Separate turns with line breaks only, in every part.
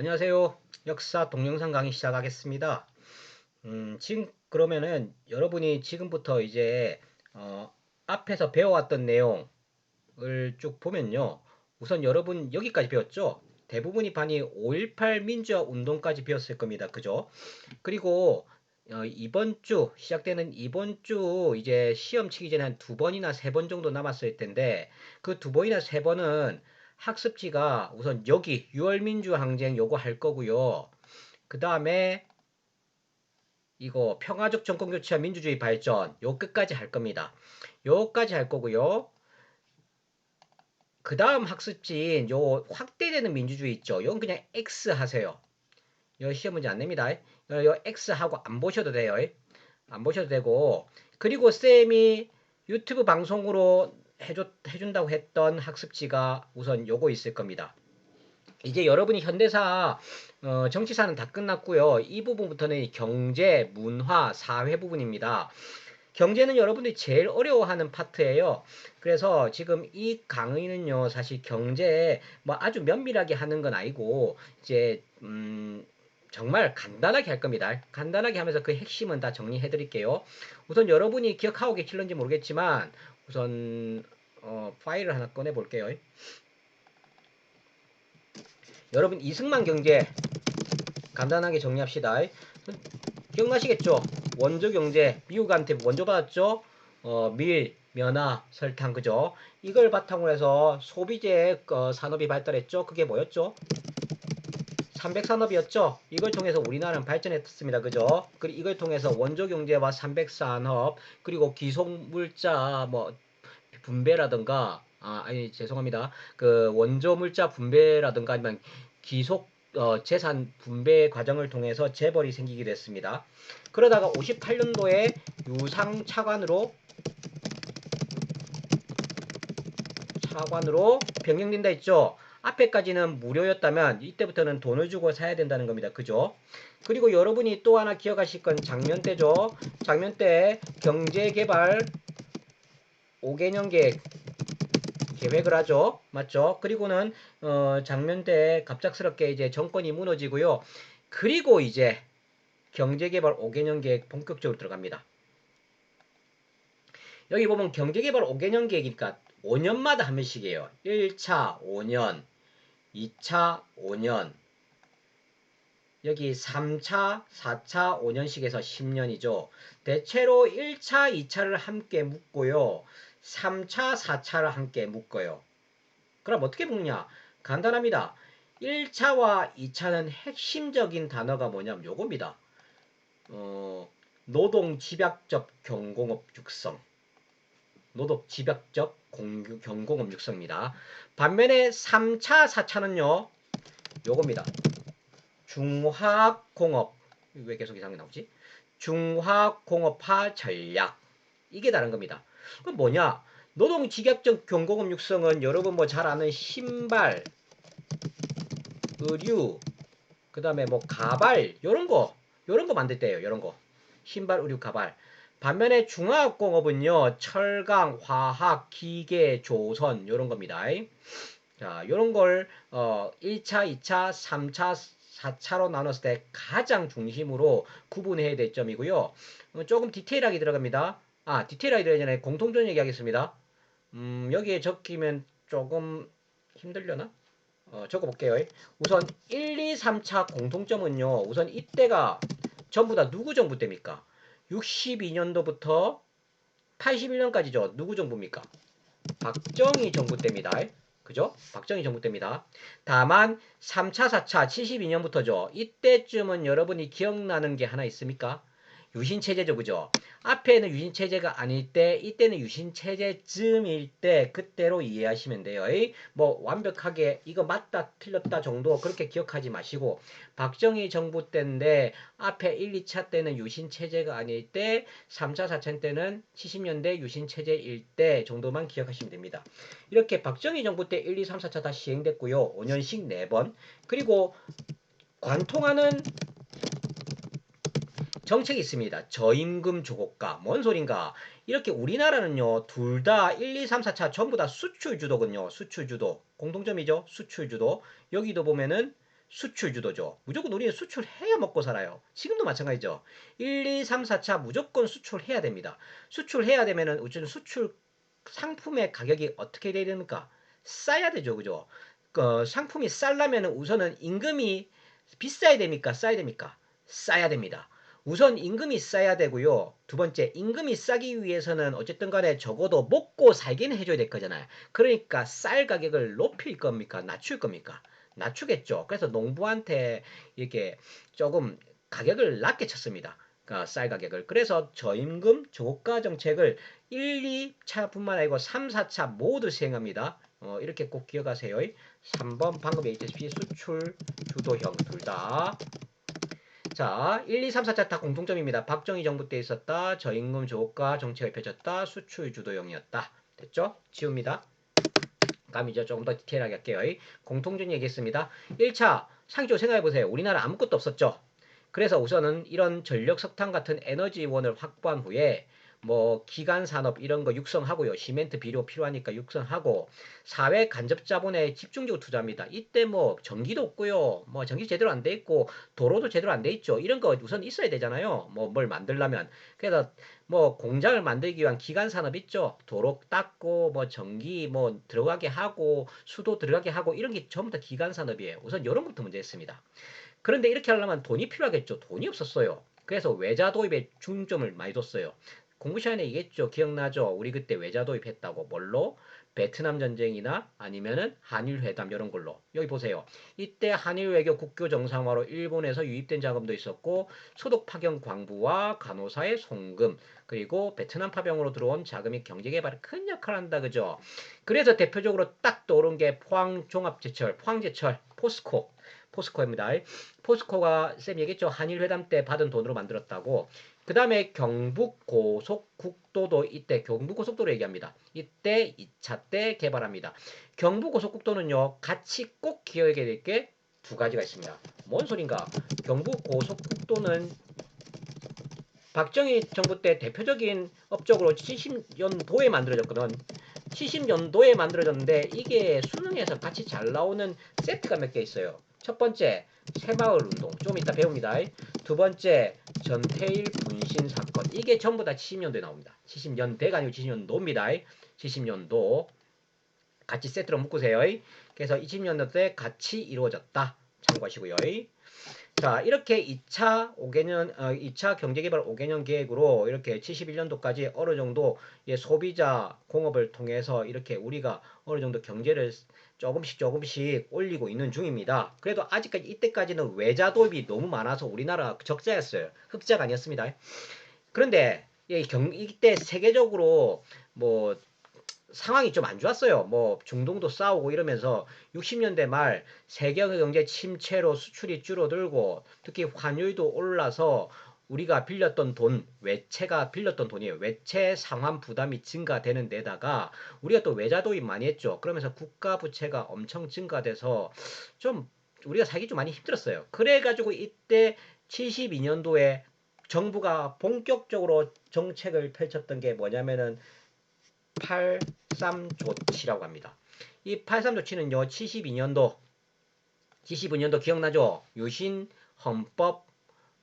안녕하세요. 역사 동영상 강의 시작하겠습니다. 음, 지금 그러면은 여러분이 지금부터 이제 어, 앞에서 배워왔던 내용을 쭉 보면요. 우선 여러분 여기까지 배웠죠? 대부분이 반이 5.18 민주화 운동까지 배웠을 겁니다. 그죠? 그리고 어, 이번 주 시작되는 이번 주 이제 시험 치기 전에 한 두 번이나 세 번 정도 남았을 텐데 그 두 번이나 세 번은 학습지가 우선 여기 6월 민주 항쟁 요거 할 거고요. 그 다음에 이거 평화적 정권 교체와 민주주의 발전 요 끝까지 할 겁니다. 요까지 할 거고요. 그 다음 학습지인 요 확대되는 민주주의 있죠. 이건 그냥 X 하세요. 요 시험 문제 안 냅니다. 요, 요 X 하고 안 보셔도 돼요. 안 보셔도 되고 그리고 쌤이 유튜브 방송으로 해줬, 해준다고 했던 학습지가 우선 요거 있을 겁니다. 이제 여러분이 현대사 어, 정치사는 다 끝났고요. 이 부분부터는 경제, 문화, 사회 부분입니다. 경제는 여러분들이 제일 어려워하는 파트예요. 그래서 지금 이 강의는요, 사실 경제에 뭐 아주 면밀하게 하는 건 아니고 이제 음, 정말 간단하게 할 겁니다. 간단하게 하면서 그 핵심은 다 정리해 드릴게요. 우선 여러분이 기억하고 계실런지 모르겠지만 우선 어, 파일을 하나 꺼내 볼게요. 여러분 이승만 경제 간단하게 정리합시다. 기억나시겠죠? 원조 경제 미국한테 원조 받았죠? 어, 밀, 면화, 설탕 그죠? 이걸 바탕으로 해서 소비재 어, 산업이 발달했죠. 그게 뭐였죠? 300산업이었죠. 이걸 통해서 우리나라는 발전했습니다. 그죠? 그리고 이걸 통해서 원조 경제와 300산업 그리고 기속물자 뭐 분배라든가 아 아니 죄송합니다. 그 원조 물자 분배라든가 아니면 기속 어, 재산 분배 과정을 통해서 재벌이 생기게 됐습니다. 그러다가 58년도에 유상 차관으로 차관으로 변경된다 했죠. 앞에까지는 무료였다면 이때부터는 돈을 주고 사야 된다는 겁니다. 그죠? 그리고 여러분이 또 하나 기억하실 건 작년 때죠. 작년 때 경제개발 5개년 계획 계획을 하죠. 맞죠? 그리고는 어, 작년 때 갑작스럽게 이제 정권이 무너지고요. 그리고 이제 경제개발 5개년 계획 본격적으로 들어갑니다. 여기 보면 경제개발 5개년 계획이니까 5년마다 한 번씩이에요. 1차 5년, 2차 5년, 여기 3차, 4차, 5년씩에서 10년이죠. 대체로 1차, 2차를 함께 묶고요. 3차, 4차를 함께 묶어요. 그럼 어떻게 묶냐? 간단합니다. 1차와 2차는 핵심적인 단어가 뭐냐면 요겁니다. 어, 노동 집약적 경공업 육성. 노동 집약적 공유, 경공업 육성입니다. 반면에 3차, 4차는요. 요겁니다. 중화공업. 왜 계속 이상하게 나오지? 중화공업화 전략. 이게 다른 겁니다. 그럼 뭐냐? 노동 직약적 경공업 육성은 여러분 뭐 잘 아는 신발, 의류, 그 다음에 뭐 가발, 요런 거, 요런 거 만들 때예요. 요런 거. 신발, 의류, 가발. 반면에 중화학공업은요, 철강, 화학, 기계, 조선, 요런 겁니다. 자, 요런 걸, 어, 1차, 2차, 3차, 4차로 나눴을 때 가장 중심으로 구분해야 될 점이고요. 어, 조금 디테일하게 들어갑니다. 아, 디테일하게 전에 공통점 얘기하겠습니다. 음, 여기에 적히면 조금 힘들려나? 어, 적어볼게요. 우선 1, 2, 3차 공통점은요. 우선 이때가 전부 다 누구 정부 때입니까? 62년도부터 81년까지죠. 누구 정부입니까? 박정희 정부 때입니다. 그죠? 박정희 정부 때입니다. 다만 3차, 4차, 72년부터죠. 이때쯤은 여러분이 기억나는 게 하나 있습니까? 유신체제죠. 그죠? 앞에는 유신체제가 아닐 때 이때는 유신체제쯤일 때 그때로 이해하시면 돼요. 뭐 완벽하게 이거 맞다 틀렸다 정도 그렇게 기억하지 마시고 박정희 정부 때인데 앞에 1, 2차 때는 유신체제가 아닐 때 3차, 4차 때는 70년대 유신체제일 때 정도만 기억하시면 됩니다. 이렇게 박정희 정부 때 1, 2, 3, 4차 다 시행됐고요. 5년씩 4번 그리고 관통하는 정책이 있습니다. 저임금 조고가. 뭔 소린가? 이렇게 우리나라는요, 둘 다 1, 2, 3, 4차 전부 다 수출 주도군요. 수출 주도. 공통점이죠. 수출 주도. 여기도 보면은 수출 주도죠. 무조건 우리는 수출해야 먹고 살아요. 지금도 마찬가지죠. 1, 2, 3, 4차 무조건 수출해야 됩니다. 수출해야 되면은 우선 수출 상품의 가격이 어떻게 돼야 됩니까? 싸야 되죠. 그죠? 그 상품이 싸려면 우선은 임금이 비싸야 됩니까? 싸야 됩니까? 싸야 됩니다. 우선 임금이 싸야 되고요. 두 번째, 임금이 싸기 위해서는 어쨌든 간에 적어도 먹고 살기는 해줘야 될 거잖아요. 그러니까 쌀 가격을 높일 겁니까? 낮출 겁니까? 낮추겠죠. 그래서 농부한테 이렇게 조금 가격을 낮게 쳤습니다. 그러니까 쌀 가격을. 그래서 저임금 저고가 정책을 1, 2차뿐만 아니고 3, 4차 모두 시행합니다. 어, 이렇게 꼭 기억하세요. 3번 방금 얘기했다시피 수출 주도형 둘 다. 자, 1, 2, 3, 4차 다 공통점입니다. 박정희 정부 때 있었다. 저임금 저고가 정책을 펼쳤다. 수출 주도형이었다. 됐죠? 지웁니다. 이제 조금 더 디테일하게 할게요. 공통점 얘기했습니다. 1차 상식적으로 생각해보세요. 우리나라 아무것도 없었죠. 그래서 우선은 이런 전력 석탄 같은 에너지원을 확보한 후에 뭐 기간 산업 이런 거 육성하고요. 시멘트 비료 필요하니까 육성하고 사회 간접 자본에 집중적으로 투자합니다. 이때 뭐 전기도 없고요. 뭐 전기 제대로 안 돼 있고 도로도 제대로 안 돼 있죠. 이런 거 우선 있어야 되잖아요. 뭐 뭘 만들려면. 그래서 뭐 공장을 만들기 위한 기간 산업 있죠. 도로 닦고 뭐 전기 뭐 들어가게 하고 수도 들어가게 하고 이런 게 전부 다 기간 산업이에요. 우선 이런 것부터 문제 있습니다. 그런데 이렇게 하려면 돈이 필요하겠죠. 돈이 없었어요. 그래서 외자 도입에 중점을 많이 뒀어요. 공부 시간에 얘기했죠. 기억나죠? 우리 그때 외자 도입했다고. 뭘로? 베트남 전쟁이나 아니면은 한일 회담 이런 걸로. 여기 보세요. 이때 한일 외교 국교 정상화로 일본에서 유입된 자금도 있었고 소독 파견 광부와 간호사의 송금 그리고 베트남 파병으로 들어온 자금이 경제 개발에 큰 역할을 한다 그죠? 그래서 대표적으로 딱 떠오른 게 포항 종합제철, 포항제철, 포스코 포스코입니다. 포스코가 쌤 얘기했죠. 한일 회담 때 받은 돈으로 만들었다고. 그 다음에 경북 고속국도도 이때 경북 고속도로 얘기합니다. 이때 2차 때 개발합니다. 경북 고속국도는요. 같이 꼭 기억해야 될 게 두 가지가 있습니다. 뭔 소린가? 경북 고속국도는 박정희 정부 때 대표적인 업적으로 70년도에 만들어졌거든. 70년도에 만들어졌는데 이게 수능에서 같이 잘 나오는 세트가 몇 개 있어요. 첫 번째 새마을 운동 좀 이따 배웁니다. 두 번째 전태일 분신 사건 이게 전부 다 70년도에 나옵니다. 70년대가 아니고 70년도입니다. 70년도 같이 세트로 묶으세요. 그래서 20년도 때 같이 이루어졌다. 참고하시고요. 자, 이렇게 2차 5개년, 어, 2차 경제개발 5개년 계획으로 이렇게 71년도까지 어느 정도 예, 소비자 공업을 통해서 이렇게 우리가 어느 정도 경제를 조금씩 조금씩 올리고 있는 중입니다. 그래도 아직까지 이때까지는 외자 도입이 너무 많아서 우리나라 적자였어요. 흑자가 아니었습니다. 그런데 예, 경, 이때 세계적으로 뭐 상황이 좀 안 좋았어요. 뭐 중동도 싸우고 이러면서 60년대 말 세계 경제 침체로 수출이 줄어들고 특히 환율도 올라서 우리가 빌렸던 돈, 외채가 빌렸던 돈이에요. 외채 상환 부담이 증가되는 데다가 우리가 또 외자 도입 많이 했죠. 그러면서 국가 부채가 엄청 증가돼서 좀 우리가 살기 좀 많이 힘들었어요. 그래가지고 이때 72년도에 정부가 본격적으로 정책을 펼쳤던 게 뭐냐면은 83 조치라고 합니다. 이 83 조치는요, 72년도, 72년도 기억나죠? 유신 헌법,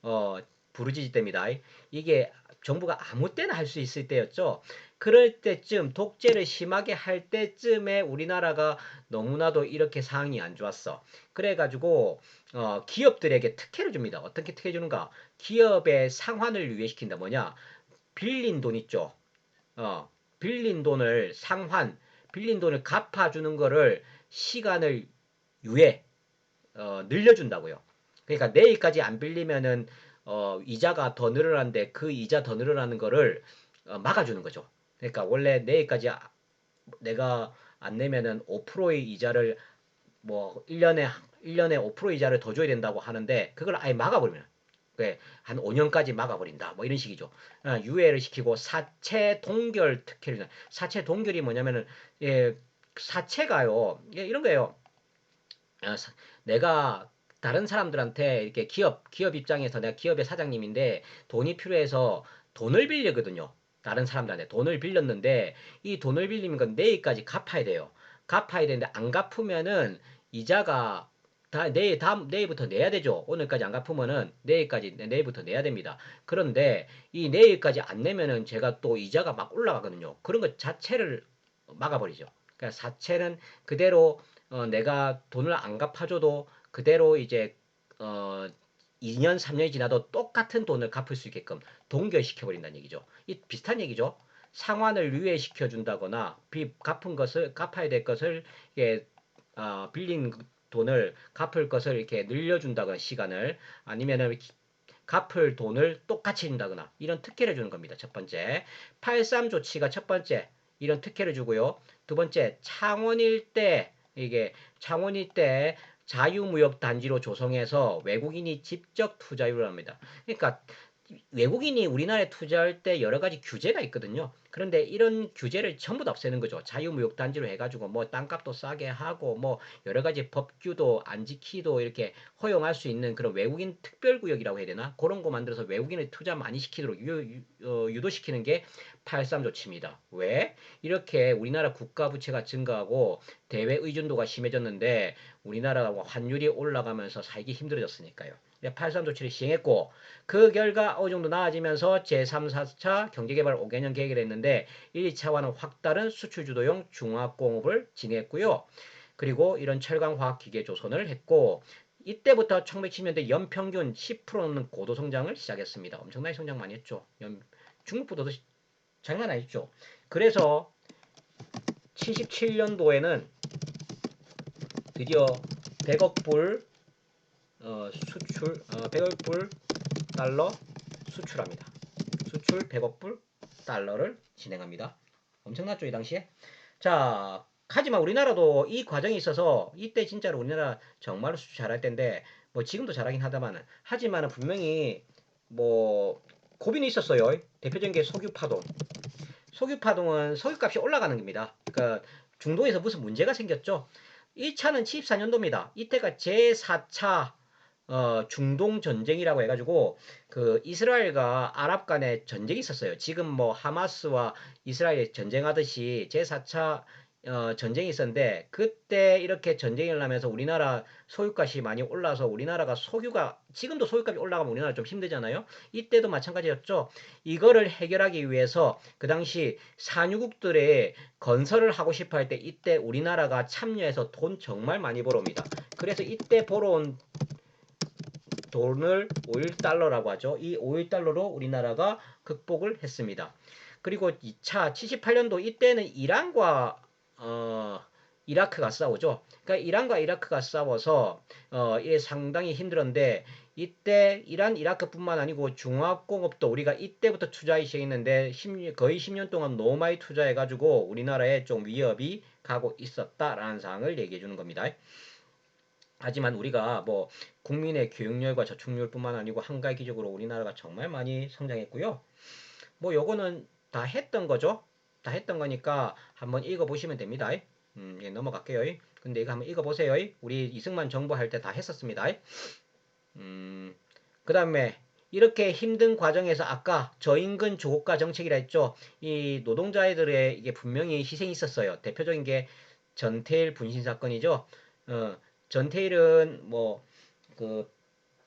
어, 부르짖을 때입니다. 이게 정부가 아무 때나 할 수 있을 때였죠. 그럴 때쯤 독재를 심하게 할 때쯤에 우리나라가 너무나도 이렇게 상황이 안 좋았어. 그래가지고 어, 기업들에게 특혜를 줍니다. 어떻게 특혜 주는가? 기업의 상환을 유예시킨다. 뭐냐? 빌린 돈 있죠. 어, 빌린 돈을 상환, 빌린 돈을 갚아주는 거를 시간을 유예, 어, 늘려준다고요. 그러니까 내일까지 안 빌리면은 어, 이자가 더 늘어나는데 그 이자 더 늘어나는 거를 어, 막아주는 거죠. 그러니까 원래 내일까지 아, 내가 안 내면은 5%의 이자를 뭐 1년에 1년에 5% 이자를 더 줘야 된다고 하는데 그걸 아예 막아버리면 한 5년까지 막아버린다. 뭐 이런 식이죠. 어, 유예를 시키고 사채 동결 특혜를 사채 동결이 뭐냐면은 예, 사채가요. 예, 이런 거예요. 어, 내가 다른 사람들한테 이렇게 기업 기업 입장에서 내가 기업의 사장님인데 돈이 필요해서 돈을 빌리거든요. 다른 사람들한테 돈을 빌렸는데 이 돈을 빌리는 건 내일까지 갚아야 돼요. 갚아야 되는데 안 갚으면은 이자가 다 내일 다음 내일부터 내야 되죠. 오늘까지 안 갚으면은 내일까지 내일부터 내야 됩니다. 그런데 이 내일까지 안 내면은 제가 또 이자가 막 올라가거든요. 그런 것 자체를 막아버리죠. 그러니까 사채는 그대로 어, 내가 돈을 안 갚아줘도 그대로 이제 어, 2년 3년이 지나도 똑같은 돈을 갚을 수 있게끔 동결시켜 버린다는 얘기죠. 이 비슷한 얘기죠. 상환을 유예시켜 준다거나 비 갚은 것을 갚아야 될 것을 이게 어, 빌린 돈을 갚을 것을 이렇게 늘려준다거나 시간을 아니면은 갚을 돈을 똑같이 준다거나 이런 특혜를 주는 겁니다. 첫 번째 83 조치가 첫 번째 이런 특혜를 주고요. 두 번째 창원일 때 이게 창원일 때 자유무역 단지로 조성해서 외국인이 직접 투자율을 합니다. 그러니까 외국인이 우리나라에 투자할 때 여러 가지 규제가 있거든요. 그런데 이런 규제를 전부 다 없애는 거죠. 자유무역 단지로 해가지고 뭐 땅값도 싸게 하고 뭐 여러 가지 법규도 안 지키도 이렇게 허용할 수 있는 그런 외국인 특별구역이라고 해야 되나? 그런 거 만들어서 외국인을 투자 많이 시키도록 유, 유, 어, 도시키는 게 83 조치입니다. 왜? 이렇게 우리나라 국가 부채가 증가하고 대외 의존도가 심해졌는데 우리나라 환율이 올라가면서 살기 힘들어졌으니까요. 83 조치를 시행했고 그 결과 어느 정도 나아지면서 제3, 4차 경제개발 5개년 계획을 했는데 1, 2차와는 확다른 수출주도용 중화공업을 진행했고요. 그리고 이런 철강화학기계 조선을 했고 이때부터 1970년대 연평균 10% 넘는 고도 성장을 시작했습니다. 엄청나게 성장 많이 했죠. 중국보다도 장난 아니죠. 그래서 77년도에는 드디어 100억 불 어, 수출 어, 100억 불 달러 수출합니다. 수출 100억 불 달러를 진행합니다. 엄청났죠 이 당시에? 자 하지만 우리나라도 이 과정이 있어서 이때 진짜로 우리나라 정말로 수출 잘할 때인데 뭐 지금도 잘하긴 하다만 하지만은 분명히 뭐 고민이 있었어요. 대표적인 게 석유 파동. 석유 파동은 석유값이 올라가는 겁니다. 그러니까 중동에서 무슨 문제가 생겼죠. 1차는 74년도입니다. 이때가 제4차 어, 중동 전쟁이라고 해가지고 그 이스라엘과 아랍 간의 전쟁이 있었어요. 지금 뭐 하마스와 이스라엘 전쟁하듯이 제4차 어, 전쟁이 있었는데 그때 이렇게 전쟁이 일어나면서 우리나라 소유값이 많이 올라서 우리나라가 석유가 지금도 소유값이 올라가면 우리나라 좀 힘들잖아요. 이때도 마찬가지였죠. 이거를 해결하기 위해서 그 당시 산유국들의 건설을 하고 싶어 할 때 이때 우리나라가 참여해서 돈 정말 많이 벌어옵니다. 그래서 이때 벌어온 돈을 5일달러라고 하죠. 이 5일달러로 우리나라가 극복을 했습니다. 그리고 2차 78년도 이때는 이란과 어, 이라크가 싸우죠. 그러니까 이란과 이라크가 싸워서 어, 이게 상당히 힘들었는데 이때 이란 이라크뿐만 아니고 중화공업도 우리가 이때부터 투자하기 시작했는데 10, 거의 10년 동안 너무 많이 투자해가지고 우리나라에 좀 위협이 가고 있었다라는 사항을 얘기해 주는 겁니다. 하지만 우리가 뭐 국민의 교육열과 저축률뿐만 아니고 한가기적으로 우리나라가 정말 많이 성장했고요. 뭐 요거는 다 했던 거죠. 다 했던 거니까 한번 읽어보시면 됩니다. 음, 예, 넘어갈게요. 근데 이거 한번 읽어보세요. 우리 이승만 정부 할 때 다 했었습니다. 음, 그 다음에 이렇게 힘든 과정에서 아까 저임금 조국가 정책이라 했죠. 이 노동자들의 이게 분명히 희생이 있었어요. 대표적인 게 전태일 분신 사건이죠. 어, 전태일은 뭐 그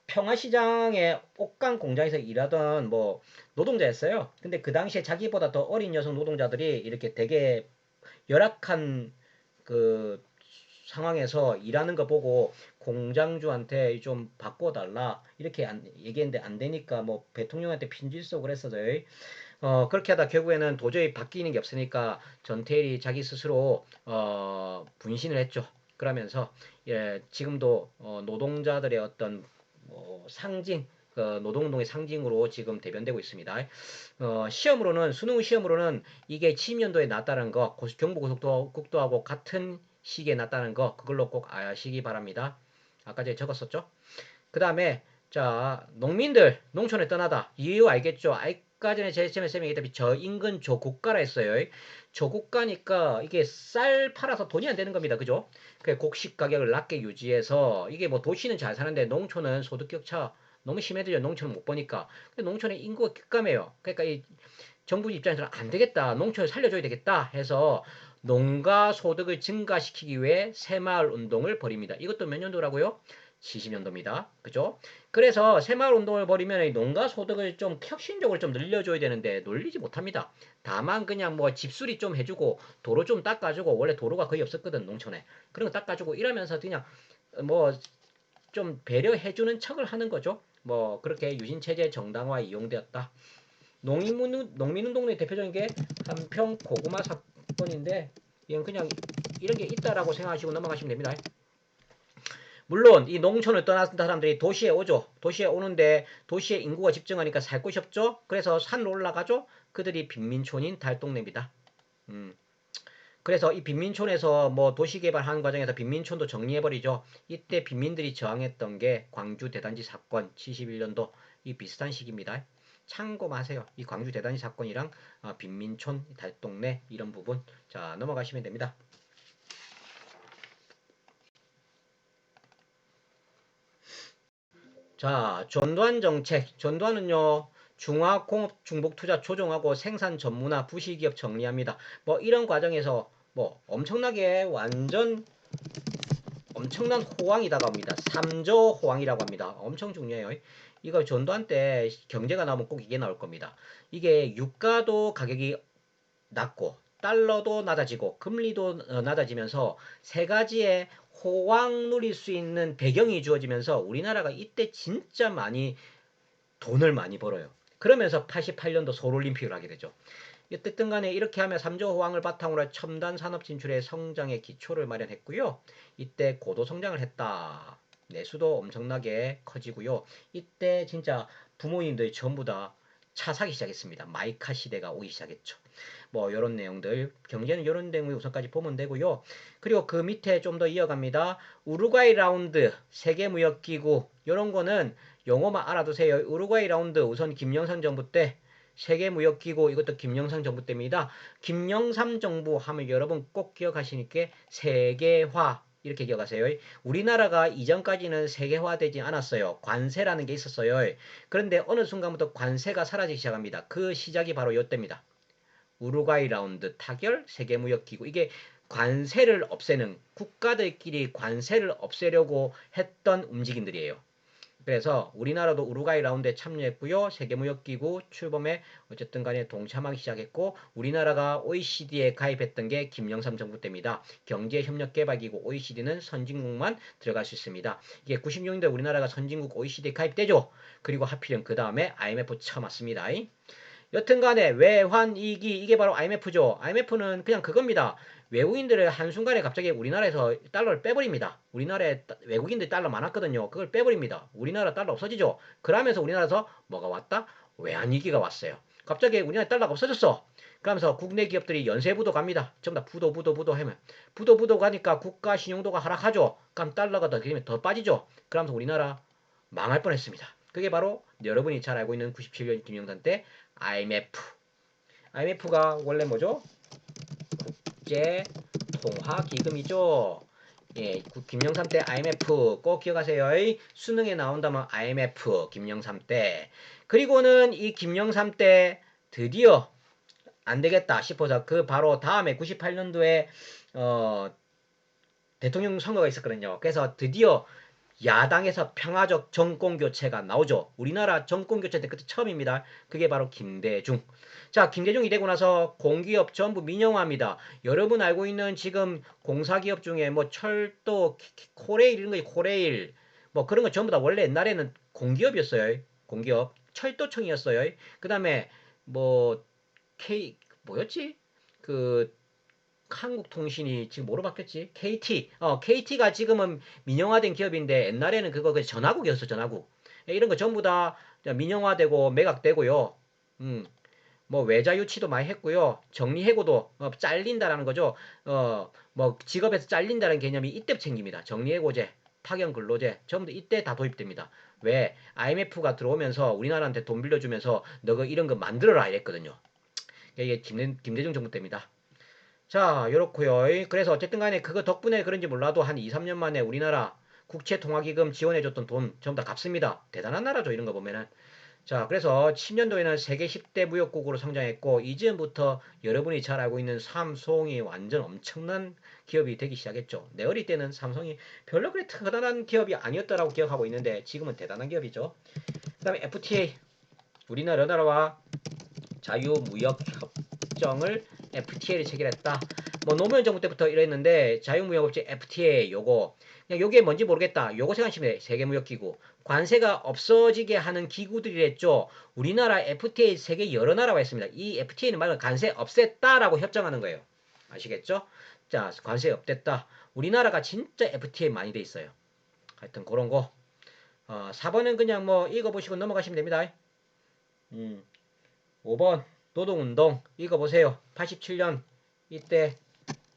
평화시장의 옷감 공장에서 일하던 뭐 노동자였어요. 근데 그 당시에 자기보다 더 어린 여성 노동자들이 이렇게 되게 열악한 그 상황에서 일하는 거 보고 공장주한테 좀 바꿔달라 이렇게 안, 얘기했는데 안 되니까 뭐 대통령한테 편지 쓰고 그랬어요. 어 그렇게 하다 결국에는 도저히 바뀌는 게 없으니까 전태일이 자기 스스로 어 분신을 했죠. 그러면서 예, 지금도 어, 노동자들의 어떤 뭐 상징 그 노동운동의 상징으로 지금 대변되고 있습니다. 어, 시험으로는 수능 시험으로는 이게 70년도에 났다는 거 경부고속도로하고 같은 시기에 났다는 거 그걸로 꼭 아시기 바랍니다. 아까 제가 적었었죠. 그 다음에 자 농민들 농촌에 떠나다 이유 알겠죠? 아까 전에 제 쌤에 쌤이 얘기했다시피 저 인근 조국가라 했어요. 조국가니까 이게 쌀 팔아서 돈이 안 되는 겁니다. 그죠? 그 곡식 가격을 낮게 유지해서 이게 뭐 도시는 잘 사는데 농촌은 소득 격차 너무 심해져요. 농촌을 못 보니까. 농촌의 인구가 급감해요. 그러니까 이 정부 입장에서는 안 되겠다. 농촌을 살려줘야 되겠다 해서 농가 소득을 증가시키기 위해 새마을 운동을 벌입니다. 이것도 몇 년도라고요? 70년도입니다. 그죠? 그래서 새마을 운동을 벌이면 이 농가 소득을 좀 혁신적으로 좀 늘려줘야 되는데 놀리지 못합니다. 다만 그냥 뭐 집수리 좀 해주고 도로 좀 닦아주고 원래 도로가 거의 없었거든 농촌에 그런 거 닦아주고 이러면서 그냥 뭐 좀 배려해주는 척을 하는 거죠. 뭐 그렇게 유신 체제 정당화 이용되었다. 농민운, 농민운동의 대표적인 게 한평 고구마 사건인데 이건 그냥 이런 게 있다라고 생각하시고 넘어가시면 됩니다. 물론 이 농촌을 떠난 사람들이 도시에 오죠. 도시에 오는데 도시에 인구가 집중하니까 살 곳이 없죠. 그래서 산으로 올라가죠. 그들이 빈민촌인 달동네입니다. 음. 그래서 이 빈민촌에서 뭐 도시 개발하는 과정에서 빈민촌도 정리해버리죠. 이때 빈민들이 저항했던 게 광주 대단지 사건 71년도 이 비슷한 시기입니다. 참고하세요. 이 광주 대단지 사건이랑 어, 빈민촌 달동네 이런 부분 자 넘어가시면 됩니다. 자 전두환 정책 전두환은요 중화공업 중복투자 조정하고 생산 전문화 부실기업 정리합니다. 뭐 이런 과정에서 뭐 엄청나게 완전 엄청난 호황이다가 옵니다. 3조 호황이라고 합니다. 엄청 중요해요. 이거 전두환 때 경제가 나오면 꼭 이게 나올 겁니다. 이게 유가도 가격이 낮고 달러도 낮아지고 금리도 어, 낮아지면서 세 가지의 호황 누릴 수 있는 배경이 주어지면서 우리나라가 이때 진짜 많이 돈을 많이 벌어요. 그러면서 88년도 서울올림픽을 하게 되죠. 어쨌든 간에 이렇게 하면 3조 호황을 바탕으로 첨단 산업 진출의 성장의 기초를 마련했고요. 이때 고도 성장을 했다. 내수도 엄청나게 커지고요. 이때 진짜 부모님들이 전부 다 차 사기 시작했습니다. 마이카 시대가 오기 시작했죠. 뭐 이런 내용들 경제는 이런 내용을 우선까지 보면 되고요. 그리고 그 밑에 좀 더 이어갑니다. 우루과이 라운드 세계무역기구 이런 거는 영어만 알아두세요. 우루과이 라운드 우선 김영삼 정부 때 세계무역기구 이것도 김영삼 정부 때입니다. 김영삼 정부 하면 여러분 꼭 기억하시니까 세계화 이렇게 기억하세요. 우리나라가 이전까지는 세계화되지 않았어요. 관세라는 게 있었어요. 그런데 어느 순간부터 관세가 사라지기 시작합니다. 그 시작이 바로 이때입니다. 우루과이 라운드 타결 세계무역기구 이게 관세를 없애는 국가들끼리 관세를 없애려고 했던 움직임들이에요. 그래서 우리나라도 우루과이 라운드에 참여했고요. 세계무역기구 출범에 어쨌든 간에 동참하기 시작했고 우리나라가 OECD에 가입했던 게 김영삼 정부 때입니다. 경제협력개발기구 OECD는 선진국만 들어갈 수 있습니다. 이게 96년대 우리나라가 선진국 OECD에 가입되죠. 그리고 하필은 그 다음에 IMF 처음 왔습니다. 여튼간에 외환위기 이게 바로 IMF죠. IMF는 그냥 그겁니다. 외국인들을 한순간에 갑자기 우리나라에서 달러를 빼버립니다. 우리나라에 외국인들 달러 많았거든요. 그걸 빼버립니다. 우리나라 달러 없어지죠. 그러면서 우리나라에서 뭐가 왔다? 외환위기가 왔어요. 갑자기 우리나라 달러가 없어졌어. 그러면서 국내 기업들이 연쇄부도 갑니다. 전부 다 부도 부도 부도 하면 부도 부도 가니까 국가 신용도가 하락하죠. 그럼 달러가 더, 더 빠지죠. 그러면서 우리나라 망할 뻔했습니다. 그게 바로 여러분이 잘 알고 있는 97년 김영삼 때 IMF. IMF가 원래 뭐죠? 국제 통화 기금이죠. 예, 김영삼 때 IMF 꼭 기억하세요. 수능에 나온다면 IMF 김영삼 때. 그리고는 이 김영삼 때 드디어 안 되겠다 싶어서 그 바로 다음에 98년도에 어 대통령 선거가 있었거든요. 그래서 드디어 야당에서 평화적 정권 교체가 나오죠. 우리나라 정권 교체 때 그때 처음입니다. 그게 바로 김대중. 자, 김대중이 되고 나서 공기업 전부 민영화입니다. 여러분 알고 있는 지금 공사기업 중에 뭐 철도, 코레일 이런 거 코레일 뭐 그런 거 전부 다 원래 옛날에는 공기업이었어요. 공기업. 철도청이었어요. 그 다음에 뭐 K 뭐였지? 그 한국통신이 지금 뭐로 바뀌었지? KT. 어, KT가 지금은 민영화된 기업인데 옛날에는 그거 그 전화국이었어, 전화국. 예, 이런 거 전부 다 민영화되고 매각되고요. 음. 뭐 외자 유치도 많이 했고요. 정리해고도 어, 잘린다라는 거죠. 어, 뭐 직업에서 잘린다는 개념이 이때 생깁니다. 정리해고제, 파견 근로제 전부 다 이때 다 도입됩니다. 왜? IMF가 들어오면서 우리나라한테 돈 빌려주면서 너가 이런 거 만들어라 이랬거든요. 이게 김대, 김대중 정부 때입니다. 자, 요렇고요. 그래서 어쨌든 간에 그거 덕분에 그런지 몰라도 한 2, 3년 만에 우리나라 국채 통화기금 지원해줬던 돈 전부 다 갚습니다. 대단한 나라죠. 이런 거 보면은. 자, 그래서 10년도에는 세계 10대 무역국으로 성장했고 이즈음부터 여러분이 잘 알고 있는 삼성이 완전 엄청난 기업이 되기 시작했죠. 내 어릴 때는 삼성이 별로 그리 대단한 기업이 아니었다라고 기억하고 있는데 지금은 대단한 기업이죠. 그 다음에 FTA 우리나라 나라와 자유무역협정을 FTA를 체결했다. 뭐 노무현 정부 때부터 이랬는데 자유무역업체 FTA 요거 그냥 요게 뭔지 모르겠다. 요거 생각하시면 돼요. 세계무역기구 관세가 없어지게 하는 기구들이랬죠. 우리나라 FTA 세계 여러 나라가 있습니다. 이 FTA는 말은 관세 없앴다라고 협정하는 거예요. 아시겠죠? 자 관세 없댔다. 우리나라가 진짜 FTA 많이 돼 있어요. 하여튼 그런 거. 어, 4번은 그냥 뭐 읽어보시고 넘어가시면 됩니다. 음, 5번 노동운동 읽어보세요. 87년 이때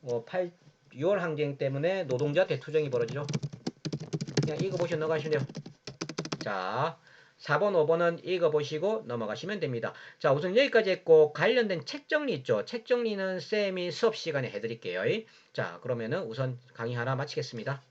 뭐 8, 6월 항쟁 때문에 노동자 대투쟁이 벌어지죠. 그냥 읽어보시고 넘어가시면 돼요. 자, 4번, 5번은 읽어보시고 넘어가시면 됩니다. 자, 우선 여기까지 했고 관련된 책 정리 있죠. 책 정리는 쌤이 수업 시간에 해드릴게요. 자, 그러면은 우선 강의 하나 마치겠습니다.